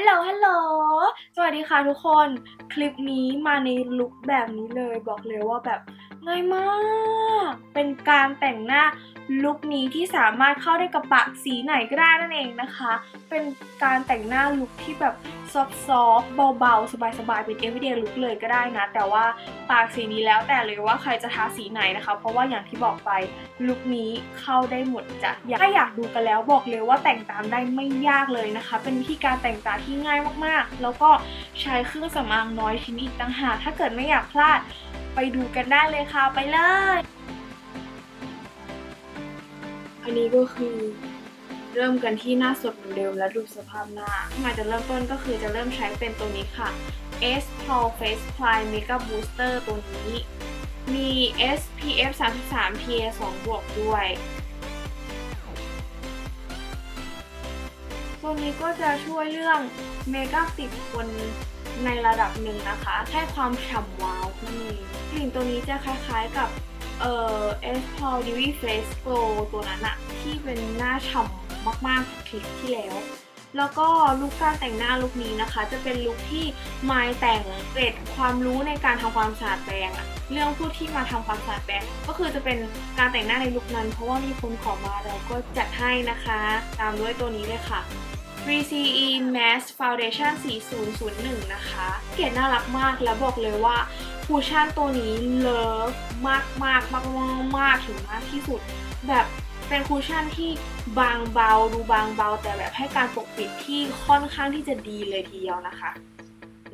ฮัลโหล ฮัลโหล สวัสดีค่ะทุกคน คลิปนี้มาในลุคแบบนี้เลย บอกเลยว่าแบบ ง่ายมาก เป็นการแต่งหน้าลุคนี้ที่สามารถเข้าได้กับปากสีไหนก็ได้นั่นเองนะคะ เป็นการแต่งหน้าลุคที่แบบซอฟต์ๆเบาๆ สบายๆ เป็น everyday look เลยก็ได้นะ แต่ว่าปากสีนี้แล้วแต่เลยว่าใครจะทาสีไหนนะคะ เพราะว่าอย่างที่บอกไปลุคนี้เข้าได้หมดจ้ะถ้าอยากดูกันแล้วบอกเลยว่าแต่งตามได้ไม่ยากเลยนะคะ เป็นวิธีการแต่งตาที่ง่ายมากๆ แล้วก็ใช้เครื่องสำอางน้อยชิ้นอีกต่างหากถ้าเกิดไม่อยากพลาดไปดูกันได้เลยค่ะไปเลย อันนี้ก็คือเริ่มกันที่หน้าสดเหมือนเดิมและดูสภาพหน้ามาจะเริ่มต้นก็คือจะเริ่มใช้เป็นตัวนี้ค่ะ S Pro Face Prime Makeup Booster ตัวนี้ มี SPF 33 PA 2บวกด้วย ตัวนี้ก็จะช่วยเรื่องเมคอัพติดคน ในระดับหนึ่งนะคะ ให้ความฉ่ำว้าวนั่นเองกลิ่นตัวนี้จะคล้ายๆกับเอ่อ S Paul Dewy Face Glow ตัวนั้นอะที่เป็นหน้าฉ่ำมากๆคลิปที่แล้ว แล้วก็ลุคการแต่งหน้าลุคนี้นะคะ จะเป็นลุคที่มายแต่งเกร็ดความรู้ในการทำความสะอาดแปรงอะเรื่องผู้ที่มาทำความสะอาดแปรงก็คือจะเป็นการแต่งหน้าในลุคนั้น เพราะว่ามีคนขอมาเราก็จัดให้นะคะ ตามด้วยตัวนี้เลยค่ะ 3CE Mask Foundation 4001 นะคะ เกรดน่ารักมากแล้วบอกเลยว่าคูชั่นตัวนี้เลิฟมากมากมากมากมากถึงมากที่สุด แบบเป็นคูชั่นที่บางเบาดูบางเบา แต่แบบให้การปกปิดที่ค่อนข้างที่จะดีเลยทีเดียวนะคะ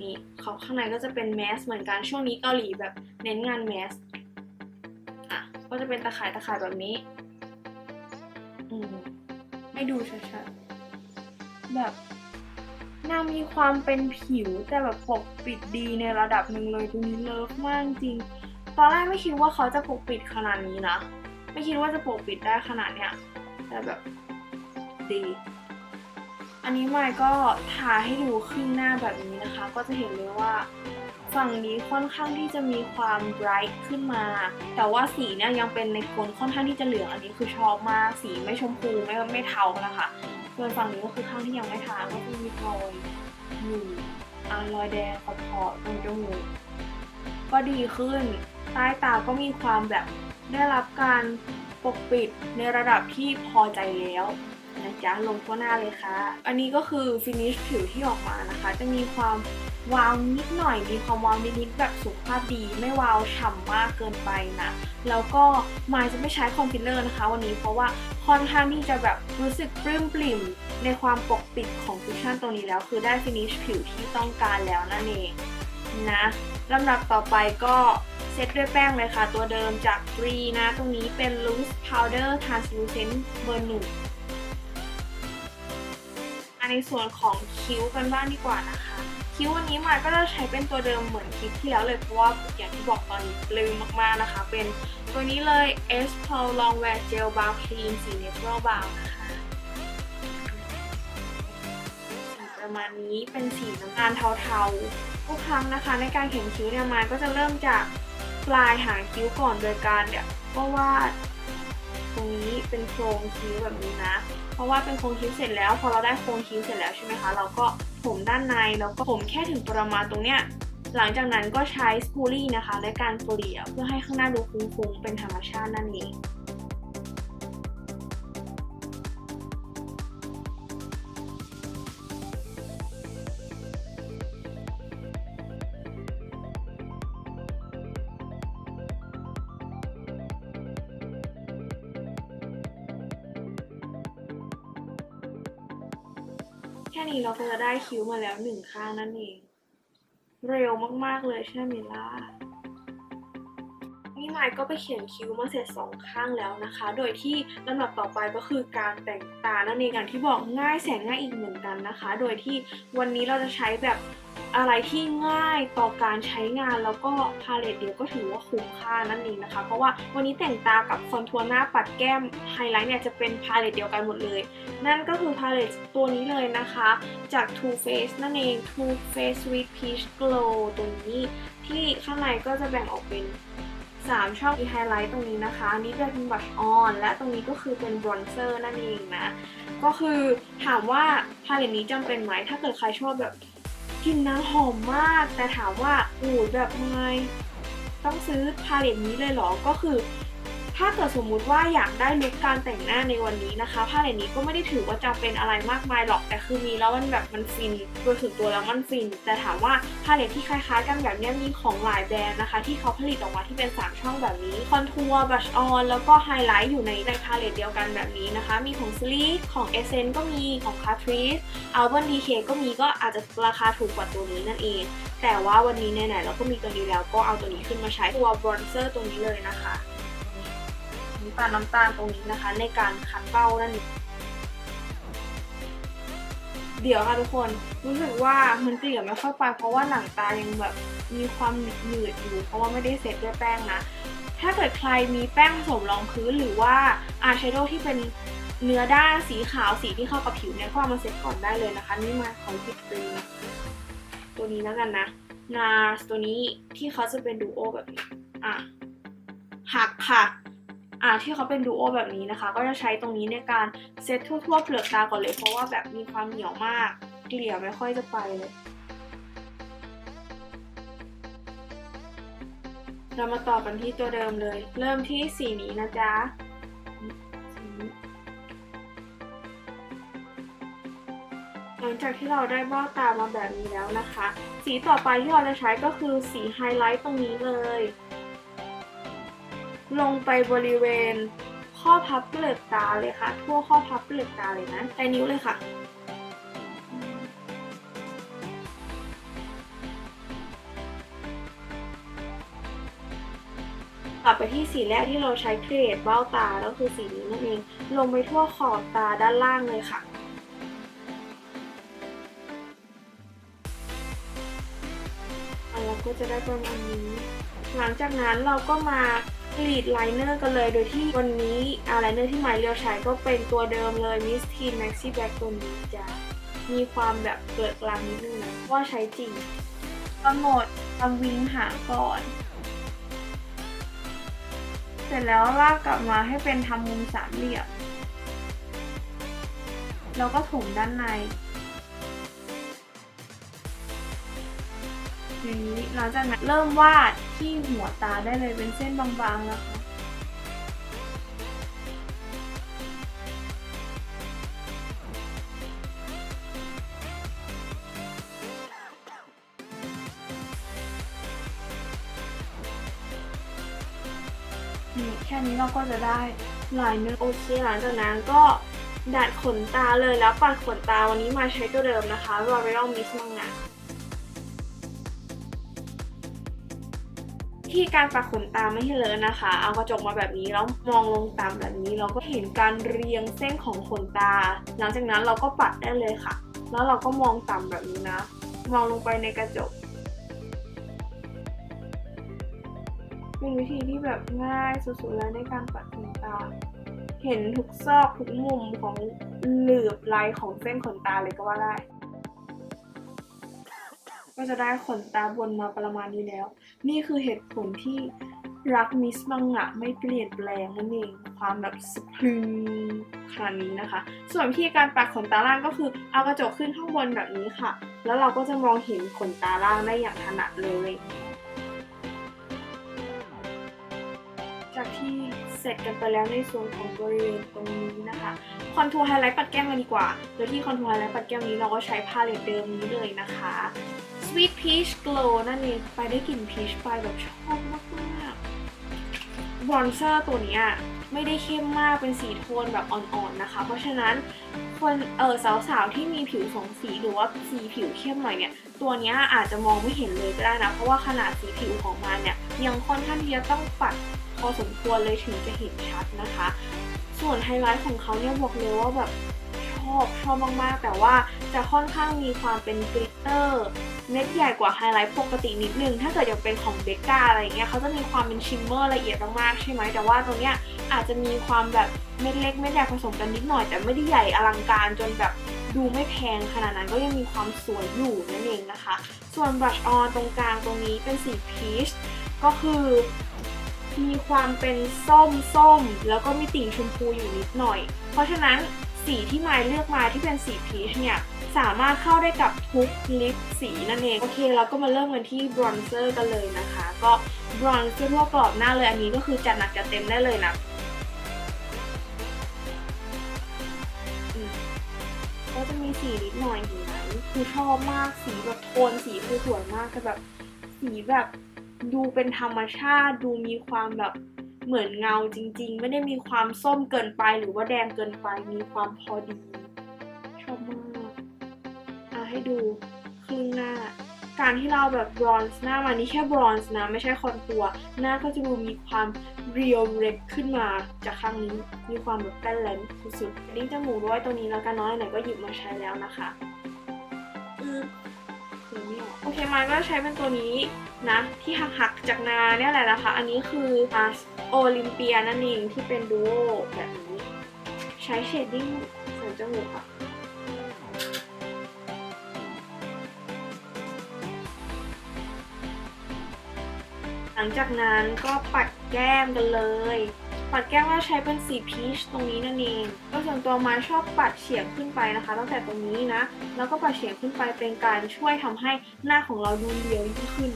นี่เขาข้างในก็จะเป็นแมสเหมือนกันช่วงนี้เกาหลีแบบเน้นงานแมสอะก็จะเป็นตะข่ายตะข่ายแบบนี้อืมให้ดูชัดๆ แบบนางมีความเป็นผิวแต่แบบปกปิดดีในระดับหนึ่งเลยตัวนี้เลิฟมากจริง ตอนแรกไม่คิดว่าเขาจะปกปิดขนาดนี้นะ ไม่คิดว่าจะปกปิดได้ขนาดเนี้ยแต่แบบดี อันนี้ไมายก็ทาให้ดูครึ่งหน้าแบบนี้นะคะ ก็จะเห็นเลยว่าฝั่งนี้ค่อนข้างที่จะมีความไบรท์ขึ้นมา แต่ว่าสีเนี่ยยังเป็นในโทนค่อนข้างที่จะเหลือง อันนี้คือชอบมาก สีไม่ชมพูไม่ไม่เทานะคะ ส่วนฝั่งนี้ก็คือข้างที่ยังไม่ทาก็จะมีรอยอยู่อารอยแดงขอบขอบตรงจมูกก็ดีขึ้น ใต้ตาก็มีความแบบได้รับการปกปิดในระดับที่พอใจแล้วนะจ๊ะลงทั่วหน้าเลยค่ะ อันนี้ก็คือฟินิชผิวที่ออกมานะคะ จะมีความวาวนิดหน่อย มีความวาวนิดๆแบบสุขภาพดี ไม่วาวฉ่ำมากเกินไปนะ แล้วก็มายจะไม่ใช้คอนซีลเลอร์นะคะ วันนี้เพราะว่า ค่อนข้างที่จะแบบรู้สึกปลื้มปลิ่มในความปกปิดของคุชชั่นตัวนี้แล้ว คือได้ฟินิชผิวที่ต้องการแล้วนั่นเองนะลำดับต่อไปก็เซตด้วยแป้งเลยค่ะ ตัวเดิมจากกรีนะ ตรงนี้เป็น loose powder translucent เบอร์หนึ่งในส่วนของคิ้วกันบ้างดีกว่านะคะ คิ้ววันนี้มายก็จะใช้เป็นตัวเดิมเหมือนคลิปที่แล้วเลย เพราะว่าอย่างที่บอกตอนนี้ลืมมากๆนะคะ เป็นตัวนี้เลย S Pro Long Wear Gel Brow Cream สี Natural Brow นะคะประมาณนี้เป็นสีน้ำตาลเทาๆทุกครั้งนะคะ ในการเขียนคิ้วเนี่ยมายก็จะเริ่มจากปลายหางคิ้วก่อนโดยการเนี่ยก็วาดตรงนี้เป็นโครงคิ้วแบบนี้นะ เพราะว่าเป็นโครงคิ้วเสร็จแล้ว พอเราได้โครงคิ้วเสร็จแล้วใช่ไหมคะ เราก็ ผมด้านในแล้วก็ผมแค่ถึงประมาณตรงเนี้ยหลังจากนั้นก็ใช้สปูลี่นะคะ และการเกลี่ยเพื่อให้ข้างหน้าดูฟุ้งๆเป็นธรรมชาตินั่นเอง ค่นี้เราก็จะได้คิ้วมาแล้วหนึ่งข้างนั่นเอง เร็วมากๆเลยใช่ไหมล่ะนี่ไมค์ก็ไปเขียนคิ้วมาเสร็จสองข้างแล้วนะคะ โดยที่ลำดับต่อไปก็คือการแต่งตานั่นเองอย่างที่บอกง่ายแสนง่ายอีกเหมือนกันนะคะ โดยที่วันนี้เราจะใช้แบบ อะไรที่ง่ายต่อการใช้งานแล้วก็พาเลตเดียวก็ถือว่าคุ้มค่านั่นเองนะคะ เพราะว่าวันนี้แต่งตากับคอนทัวร์หน้าปัดแก้มไฮไลท์เนี่ยจะเป็นพาเลตเดียวกันหมดเลย นั่นก็คือพาเลตตัวนี้เลยนะคะ จาก Too Faced นั่นเอง Too Faced Sweet Peach Glow ตัวนี้ที่ข้างในก็จะแบ่งออกเป็น 3 ช่องมีไฮไลท์ตรงนี้นะคะอันนี้จะเป็นบัชออนและตรงนี้ก็คือเป็นบรอนเซอร์นั่นเองนะ ก็คือถามว่าพาเลตนี้จำเป็นไหมถ้าเกิดใครชอบแบบ กลิ่นน้ำหอมมาก แต่ถามว่าอูดแบบไงต้องซื้อพาเลตนี้เลยเหรอ ก็คือ ถ้าเกิดสมมุติว่าอยากได้ลุคการแต่งหน้าในวันนี้นะคะพาเลตนี้ก็ไม่ได้ถือว่าจะเป็นอะไรมากมายหรอกแต่คือมีแล้วมันแบบมันฟินโดยส่วนตัวแล้วมันฟิน แต่ถามว่าพาเลตที่คล้ายๆ กันแบบนี้มีของหลายแบรนด์นะคะ ที่เขาผลิตออกมาที่เป็น 3 ช่องแบบนี้คอนทัวร์บัชออนแล้วก็ไฮไลท์อยู่ในในพาเลตเดียวกันแบบนี้นะคะ มีของ Sleek ของ Essence ก็มีของ Catrice Urban Decay ก็มีก็อาจจะราคาถูกกว่าตัวนี้นั่นเองแต่ว่าวันนี้ไหนๆเราก็มีตัวนี้แล้วก็เอาตัวนี้ขึ้นมาใช้ตัวบรอนเซอร์ตัวนี้เลยนะคะ น้ำตาลน้ำตาลตรงนี้นะคะ ในการคัดเบ้านั่นเองเดี๋ยวค่ะทุกคนรู้สึกว่ามันเกลี่ยไม่ค่อยไปเพราะว่าหนังตายังแบบมีความหนืดอยู่ เพราะว่าไม่ได้เซตด้วยแป้งนะ ถ้าเกิดใครมีแป้งผสมรองพื้นหรือว่าอายแชโดว์ที่เป็นเนื้อด้านสีขาวสีที่เข้ากับผิวเนี่ยก็เอามาเซตก่อนได้เลยนะคะ นี่มาของพิตรีตัวนี้แล้วกันนะ NARS ตัวนี้ที่เขาจะเป็นดูโอแบบนี้อะหักค่ะ อ่าที่เขาเป็นดูโอแบบนี้นะคะ ก็จะใช้ตรงนี้ในการเซตทั่วๆเปลือกตาก่อนเลย เพราะว่าแบบมีความเหนียวมากเกลี่ยไม่ค่อยจะไปเลย เรามาต่อกันที่ตัวเดิมเลย เริ่มที่สีนี้นะจ๊ะหลังจากที่เราได้เบ้าตามาแบบนี้แล้วนะคะ สีต่อไปที่เราจะใช้ก็คือสีไฮไลท์ตรงนี้เลย ลงไปบริเวณข้อพับเปลือกตาเลยค่ะ ทั่วข้อพับเปลือกตาเลยนะใช้นิ้วเลยค่ะ กลับไปที่สีแรกที่เราใช้เครียดเบ้าตาแล้วคือสีนี้นั่นเอง ลงไปทั่วขอบตาด้านล่างเลยค่ะเราก็จะได้ประมาณนี้ หลังจากนั้นเราก็มา กรีดไลเนอร์กันเลย โดยที่วันนี้อาไลเนอร์ที่ไมายเลือกใช้ก็เป็นตัวเดิมเลย Miss Teen Maxi Black ตัวนี้จะมีความแบบเปิดกลางนิดนึงนะว่าใช้จริงกำหนดทำวิงหางก่อน เสร็จแล้วลากกลับมาให้เป็นทำมุมสามเหลี่ยมแล้วก็ถมด้านในอย่างนี้หลังจากนั้นเริ่มวาด ที่หัวตาได้เลยเป็นเส้นบางๆนะคะนี่แค่นี้เราก็จะได้ลายเนื้อโอเคหลังจากนั้นก็ดัดขนตาเลยแล้วปัดขนตาวันนี้มาใช้ตัวเดิมนะคะ L'Oreal Miss Manga ที่การปัดขนตาไม่ให้เลอะนะคะ เอากระจกมาแบบนี้แล้วมองลงตามแบบนี้ เราก็เห็นการเรียงเส้นของขนตา หลังจากนั้นเราก็ปัดได้เลยค่ะ แล้วเราก็มองต่ำแบบนี้นะ มองลงไปในกระจก เป็นวิธีที่แบบง่ายสุดๆแล้วในการปัดขนตา เห็นทุกซอกทุกมุมของเหลือบลายของเส้นขนตาเลยก็ว่าได้ ก็จะได้ขนตาบนมาประมาณนี้แล้ว นี่คือเหตุผลที่รักมิสมังงะไม่เปลี่ยนแปลงนั่นเองความแบบสะพรึงขนาดนี้นะคะ ส่วนวิธีการปัดขนตาล่างก็คือเอากระจกขึ้นข้างบนแบบนี้ค่ะ แล้วเราก็จะมองเห็นขนตาล่างได้อย่างถนัดเลย ที่เสร็จกันไปแล้วในส่วนของบริเวณตรงนี้นะคะคอนทัวร์ไฮไลท์ปัดแก้มกันดีกว่าโดยที่คอนทัวร์ไฮไลท์ปัดแก้มนี้เราก็ใช้พาเลตเดิมนี้เลยนะคะ Sweet Peach Glow นั่นเองไปได้กลิ่นพีชไปแบบชอบมากๆบรอนเซอร์ตัวนี้ย ไม่ได้เข้มมากเป็นสีโทนแบบอ่อนๆนะคะ เพราะฉะนั้นคนเออสาวๆที่มีผิวสองสีหรือว่าสีผิวเข้มหน่อยเนี่ย ตัวนี้อาจจะมองไม่เห็นเลยก็ได้นะ เพราะว่าขนาดสีผิวของมันเนี่ยยังค่อนข้างที่จะต้องปัดพอสมควรเลยถึงจะเห็นชัดนะคะ ส่วนไฮไลท์ของเขาเนี่ยบอกเลยว่าแบบชอบชอบมากๆ แต่ว่าจะค่อนข้างมีความเป็นกลิตเตอร์ เม็ดใหญ่กว่าไฮไลท์ปกตินิดนึง ถ้าเกิดอยังเป็นของเบก้าอะไรอย่างเงี้ยเขาจะมีความเป็นชิมเมอร์ละเอียดมากๆใช่ไหมแต่ว่าตัวเนี้ยอาจจะมีความแบบเม็ดเล็กเม็ดใหญ่ผสมกันนิดหน่อย แต่ไม่ได้ใหญ่อลังการจนแบบดูไม่แพงขนาดนั้นก็ยังมีความสวยอยู่นั่นเองนะคะ ส่วนบลัชออนตรงกลางตรงนี้เป็นสีพีชก็คือมีความเป็นส้มส้มแล้วก็มีติ่งชมพูอยู่นิดหน่อย เพราะฉะนั้น สีที่มายเลือกมาที่เป็นสีพีชเนี่ยสามารถเข้าได้กับทุกลิปสีนั่นเอง โอเคเราก็มาเริ่มกันที่บรอนเซอร์กันเลยนะคะ ก็บรอนเซอร์ทั่วกรอบหน้าเลยอันนี้ก็คือจัดหนักจัดเต็มได้เลยนะก็จะมีสีนิดหน่อยเห็นไหมคือชอบมากสีแบบโทนสีคือสวยมากแต่แบบสีแบบดูเป็นธรรมชาติดูมีความแบบ เหมือนเงาจริง ๆ ไม่ได้มีความส้มเกินไปหรือว่าแดงเกินไปมีความพอดีชอบมากอะให้ดูครึ่งหน้า การที่เราแบบบรอนซ์หน้ามานี่แค่บรอนซ์นะ ไม่ใช่คอนทัวร์หน้าก็จะดูมีความเรียวเร็กขึ้นมาจากข้างนี้มีความแบบแป้นแลนซ์สุดๆดิ้งจมูกด้วยตัวนี้แล้วกันน้อยไหนก็หยิบมาใช้แล้วนะคะ เคมาก็ใช้เป็นตัวนี้นะที่หักหักๆจากนาเนี่ยแหละนะคะ อันนี้คือมาโอลิมเปียนั่นเองที่เป็นดูโอแบบนี้ ใช้เชดดิ้งเสริมจมูกอะหลังจากนั้นก็ปัดแก้มกันเลย ปัดแก้มก็ใช้เป็นสีพีชตรงนี้นั่นเองก็ส่วนตัวมาชอบปัดเฉียงขึ้นไปนะคะ ตั้งแต่ตรงนี้นะ แล้วก็ปัดเฉียงขึ้นไปเป็นการช่วยทำให้หน้าของเราดูเรียวยิ่งขึ้น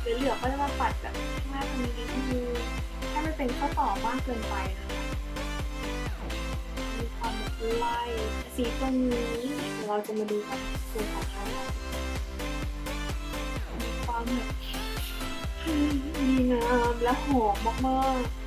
เหลือก็จะมาปัดแบบข้างหน้าตรงนี้นิดนึงให้มันเป็นข้อต่อมากเกินไปนะคะมีความแบบไล่สีตรงนี้เราจะมาดูกันส่วนของไฮไลท์มีความแบบ ดีงามและหอมมากๆ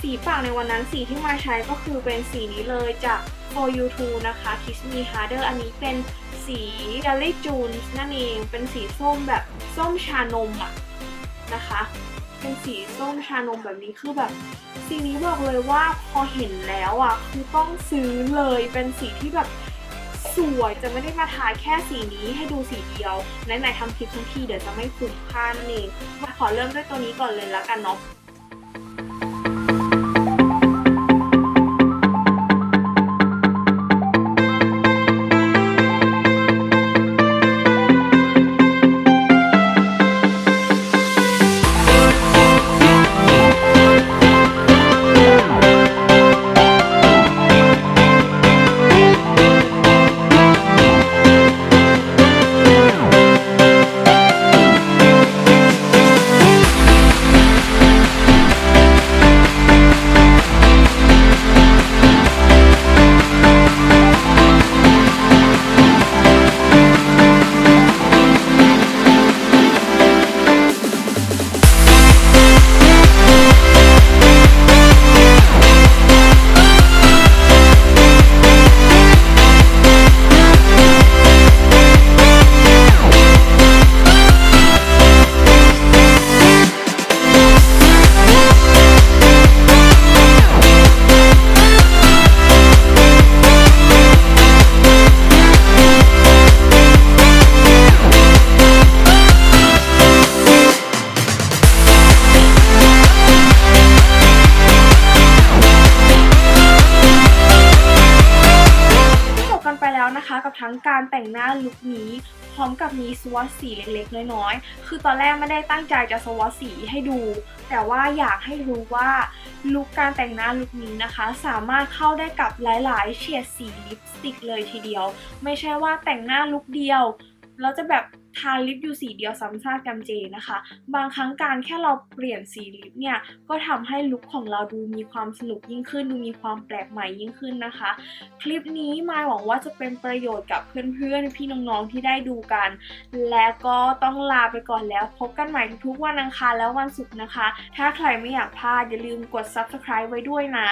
สีปากในวันนั้นสีที่มาใช้ก็คือเป็นสีนี้เลยจาก For You To นะคะ Kiss Me Harder อันนี้เป็นสี Jelly Junes นั่นเอง เป็นสีส้มแบบส้มชานมอะนะคะ เป็นสีส้มชานมแบบนี้คือแบบสีนี้บอกเลยว่าพอเห็นแล้วอะคือต้องซื้อเลยเป็นสีที่แบบสวยจะไม่ได้มาทาแค่สีนี้ให้ดูสีเดียวไหนๆทำคลิปทั้งทีเดี๋ยวจะไม่คุ้มค่านั่นเองขอเริ่มด้วยตัวนี้ก่อนเลยแล้วกันเนาะ พร้อมกับมีสวอตสีเล็กๆ น้อยๆ คือตอนแรกไม่ได้ตั้งใจจะสวอตสีให้ดู แต่ว่าอยากให้รู้ว่าลุคการแต่งหน้าลุคนี้นะคะ สามารถเข้าได้กับหลายๆ เฉดสีลิปสติกเลยทีเดียว ไม่ใช่ว่าแต่งหน้าลุคเดียวแล้วจะแบบ ทาลิปอยู่สีเดียวซ้ำซากจำเจนะคะ บางครั้งการแค่เราเปลี่ยนสีลิปเนี่ยก็ทำให้ลุคของเราดูมีความสนุกยิ่งขึ้น ดูมีความแปลกใหม่ยิ่งขึ้นนะคะ คลิปนี้มายหวังว่าจะเป็นประโยชน์กับเพื่อนๆ พี่น้องๆที่ได้ดูกัน และก็ต้องลาไปก่อนแล้วพบกันใหม่ทุกวันอังคารและวันศุกร์นะคะ ถ้าใครไม่อยากพลาดอย่าลืมกด subscribe ไว้ด้วยนะ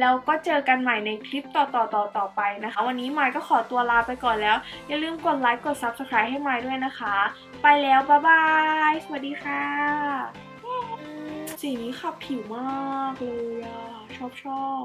แล้วก็เจอกันใหม่ในคลิปต่อๆต่อๆไปนะคะ วันนี้มายก็ขอตัวลาไปก่อนแล้ว อย่าลืมกดไลค์กด subscribe ให้มายด้วยนะคะไปแล้วบ๊ายบาย สวัสดีค่ะ สีนี้ขับผิวมากเลยอะชอบชอบ